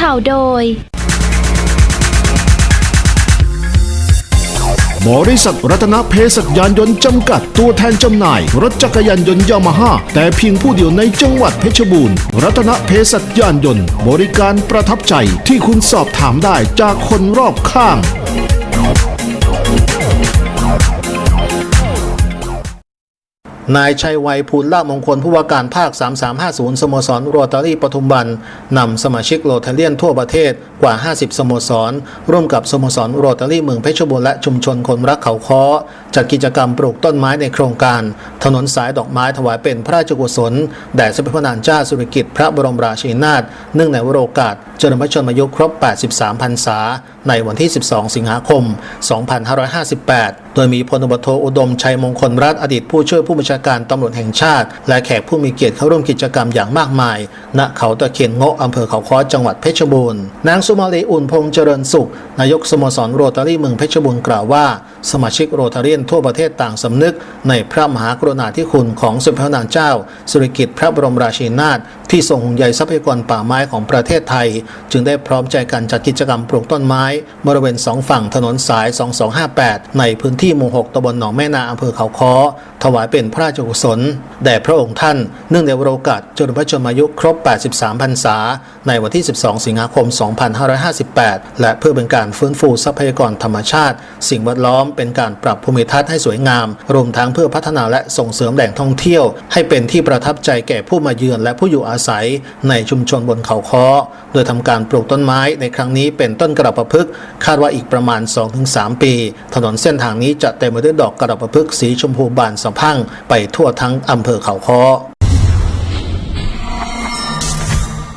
ข่าวโดย บริษัทรัตนเพศยานยนต์จำกัดตัวแทนจำหน่าย รถจักรยานยนต์ยามาฮ่าแต่เพียงผู้เดียวในจังหวัดเพชรบูรณ์ รัตนเพศยานยนต์ บริการประทับใจที่คุณสอบถามได้จากคนรอบข้าง นายชัยวัยภูลล่ามงคลผู้ว่าการภาค 3350 สโมสรโรตารี่ปทุมวันนำสมาชิกโรตาเลียนทั่วประเทศกว่า 50 สโมสร ร่วมกับสโมสรโรตารี่เมืองเพชรบูรณ์และชุมชนคนรักเขาค้อ จัดกิจกรรมปลูกต้นไม้ในโครงการ ถนนสายดอกไม้ถวายเป็นพระราชกุศล แด่สมเด็จพระนางเจ้าสุริกิติ์พระบรมราชินีนาถเนื่องในวโรกาสเฉลิมพระชนมายุคครบ 83 พรรษา ในวันที่ 12 สิงหาคม 2558 โดยมีพลตำรวจโทอุดมชัยมงคลรัฐอดีตผู้ช่วยผู้บัญชาการตำรวจแห่งชาติ และแขกผู้มีเกียรติเข้าร่วมกิจกรรมอย่างมากมาย ณเขาตะเคียนโงะอำเภอเขาค้อจังหวัดเพชรบูรณ์นางสุมาลีอุ่นพงษ์เจริญสุข นายกสโมสรโรตารี่เมืองเพชรบูรณ์กล่าวว่า สมาชิกโรตาเรียนทั่วประเทศต่างสำนึก ในพระมหากรุณาธิคุณของสมเด็จพระนางเจ้า สุริกิติ์พระบรมราชินีนาถที่ทรงห่วงใยทรัพยากรป่าไม้ของประเทศไทย จึงได้พร้อมใจกันจัดกิจกรรมปลูกต้นไม้ บริเวณสองฝั่งถนนสาย 2258 ในพื้นที่หมู่ 6ตำบลหนองแม่นาอำเภอเขาค้อ ถวายเป็นพระราชกุศล แด่พระองค์ท่าน เนื่องในวโรกาสเฉลิมพระชนมายุครบ 83 พรรษา ในวันที่ 12 สิงหาคม 2558 และเพื่อเป็นการฟื้นฟูทรัพยากรธรรมชาติ สิ่งแวดล้อมเป็นการปรับภูมิทัศน์ให้สวยงาม รวมทั้งเพื่อพัฒนาและส่งเสริมแหล่งท่องเที่ยว ให้เป็นที่ประทับใจแก่ผู้มาเยือนและผู้อยู่อาศัยในชุมชนบนเขาค้อ โดยทำการปลูกต้นไม้ในครั้งนี้เป็นต้นกระปะพฤกษ์คาดว่าอีกประมาณ 2-3 ปี ถนนเส้นทางนี้จะเต็มไปด้วยดอกกระปะพฤกษ์สีชมพูบานสะพั่งไปทั่วทั้งอำเภอเขาค้อ